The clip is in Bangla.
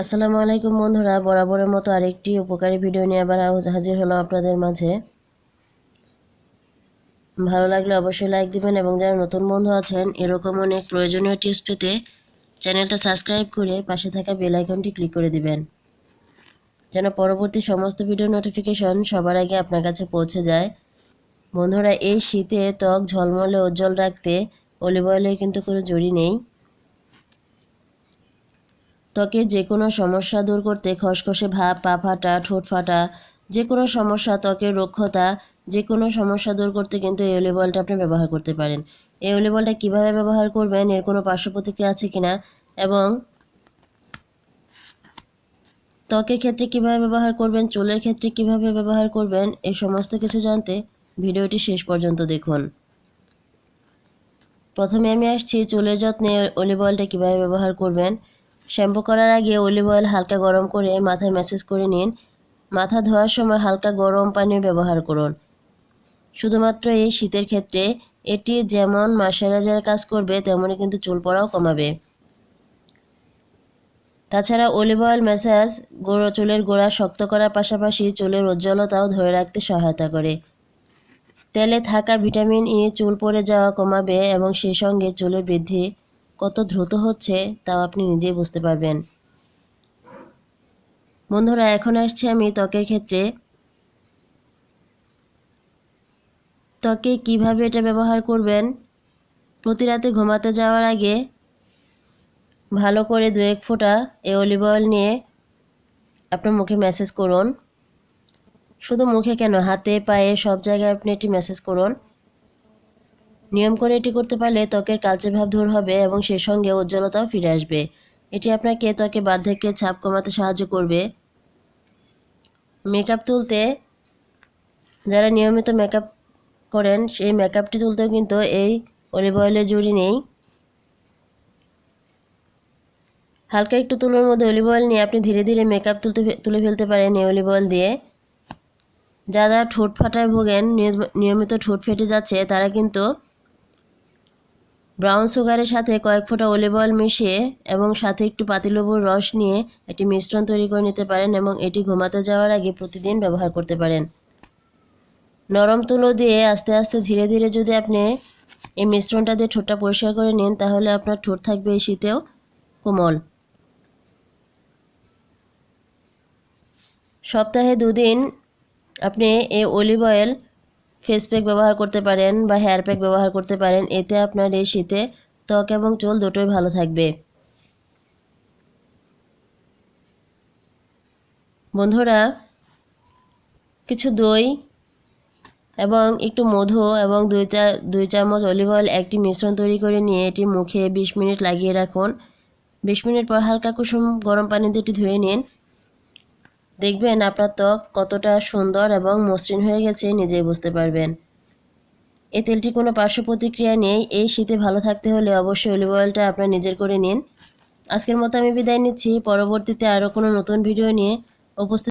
আসসালামু আলাইকুম বন্ধুরা, বরাবরের মতো আরেকটি উপকারী ভিডিও নিয়ে আবার হাজির হলাম আপনাদের মাঝে। ভালো লাগলে অবশ্যই লাইক দিবেন এবং যারা নতুন বন্ধু আছেন, এরকম অনেক প্রয়োজনীয় টিপস পেতে চ্যানেলটা সাবস্ক্রাইব করে পাশে থাকা বেল আইকনটি ক্লিক করে দিবেন। যেন পরবর্তী সমস্ত ভিডিও নোটিফিকেশন সবার আগে আপনার কাছে পৌঁছে যায়। বন্ধুরা, এই শীতে ত্বক ঝলমলে উজ্জ্বল রাখতে অলিভ অয়েলের কিন্তু কোনো জড়ি নেই। ত্বকের যে কোনো সমস্যা দূর করতে খসখসে ভাব, পা ফাটা, ঠোঁট ফাটা যে কোনো সমস্যা, ত্বকের রক্ষতা যে কোনো সমস্যা দূর করতে কিন্তু এই অলিভ অয়েলটা আপনি ব্যবহার করতে পারেন। এই অলিভ অয়েলটা কীভাবে ব্যবহার করবেন, এর কোনো পার্শ্ব প্রতিক্রিয়া আছে কিনা, এবং ত্বকের ক্ষেত্রে কীভাবে ব্যবহার করবেন, চুলের ক্ষেত্রে কীভাবে ব্যবহার করবেন এই সমস্ত কিছু জানতে ভিডিওটি শেষ পর্যন্ত দেখুন। প্রথমে আমি আসছি চুলের যত্নে অলিভ অয়েলটা কীভাবে ব্যবহার করবেন। শ্যাম্পু করার আগে অলিভ অয়েল হালকা গরম করে মাথায় ম্যাসেজ করে নিন। মাথা ধোয়ার সময় হালকা গরম পানি ব্যবহার করুন। শুধুমাত্র এই শীতের ক্ষেত্রে এটি যেমন ময়শ্চারাইজার কাজ করবে তেমনই কিন্তু চুল পড়াও কমাবে। তাছাড়া অলিভ অয়েল ম্যাসাজ গোড়ো চুলের গোড়া শক্ত করার পাশাপাশি চুলের উজ্জ্বলতাও ধরে রাখতে সহায়তা করে। তেলে থাকা ভিটামিন ই চুল পড়ে যাওয়া কমাবে এবং সেই সঙ্গে চুলের বৃদ্ধি কত দ্রুত হচ্ছে তাও আপনি নিজেই বুঝতে পারবেন। বন্ধুরা, এখন আসছে আমি ত্বকের ক্ষেত্রে। ত্বকে কীভাবে এটা ব্যবহার করবেন? প্রতি রাতে ঘুমাতে যাওয়ার আগে ভালো করে দু এক ফোঁটা এ অলিভ অয়েল নিয়ে আপনার মুখে ম্যাসেজ করুন। শুধু মুখে কেন, হাতে, পায়ে সব জায়গায় আপনি এটি ম্যাসেজ করুন। নিয়ম করে এটি করতে পারলে ত্বকের কালচে ভাব দূর হবে এবং সেই সঙ্গে উজ্জ্বলতাও ফিরে আসবে। এটি আপনাকে ত্বকে বার্ধক্যের ছাপ কমাতে সাহায্য করবে। মেকআপ তুলতে যারা নিয়মিত মেকআপ করেন, সেই মেকআপটি তুলতেও কিন্তু এই অলিভ অয়েলের জুড়ি নেই। হালকা একটু তুলোর মধ্যে অলিভ অয়েল নিয়ে আপনি ধীরে ধীরে মেকআপ তুলতে তুলে ফেলতে পারেন এই অলিভ অয়েল দিয়ে। যারা ঠোঁট ফাটায় ভোগেন নিয়মিত ঠোঁট ফেটে যাচ্ছে, তারা কিন্তু ব্রাউন সুগারের সাথে কয়েক ফোঁটা অলিভ অয়েল মিশিয়ে এবং সাথে একটু পাতিলেবুর রস নিয়ে একটি মিশ্রণ তৈরি করে নিতে পারেন এবং এটি ঘুমাতে যাওয়ার আগে প্রতিদিন ব্যবহার করতে পারেন। নরম তুলো দিয়ে আস্তে আস্তে ধীরে ধীরে যদি আপনি এই মিশ্রণটা দিয়ে ঠোঁটটা পরিষ্কার করে নিন, তাহলে আপনার ঠোঁট থাকবে এই শীতেও কোমল। সপ্তাহে দুদিন আপনি এই অলিভ অয়েল ফেস প্যাক ব্যবহার করতে পারেন বা হেয়ার প্যাক ব্যবহার করতে পারেন, এতে আপনার এই শীতে ত্বক এবং চুল দুটোই ভালো থাকবে। বন্ধুরা, কিছু দই এবং একটু মধু এবং দুইটা দুই চামচ অলিভ অয়েল একটি মিশ্রণ তৈরি করে নিয়ে এটি মুখে বিশ মিনিট লাগিয়ে রাখুন। বিশ মিনিট পর হালকা কুসুম গরম পানিতে এটি ধুয়ে নিন। দেখবেন আপনার ত্বক কতটা সুন্দর এবং মসৃণ হয়ে গেছে, নিজেই বুঝতে পারবেন। এই তেলটি কোনো পার্শ্ব প্রতিক্রিয়া নেই। এই শীতে ভালো থাকতে হলে অবশ্যই অলিভ অয়েলটা আপনার নিজের করে নিন। আজকের মতো আমি বিদায় নিচ্ছি। পরবর্তীতে আরও কোনো নতুন ভিডিও নিয়ে উপস্থিত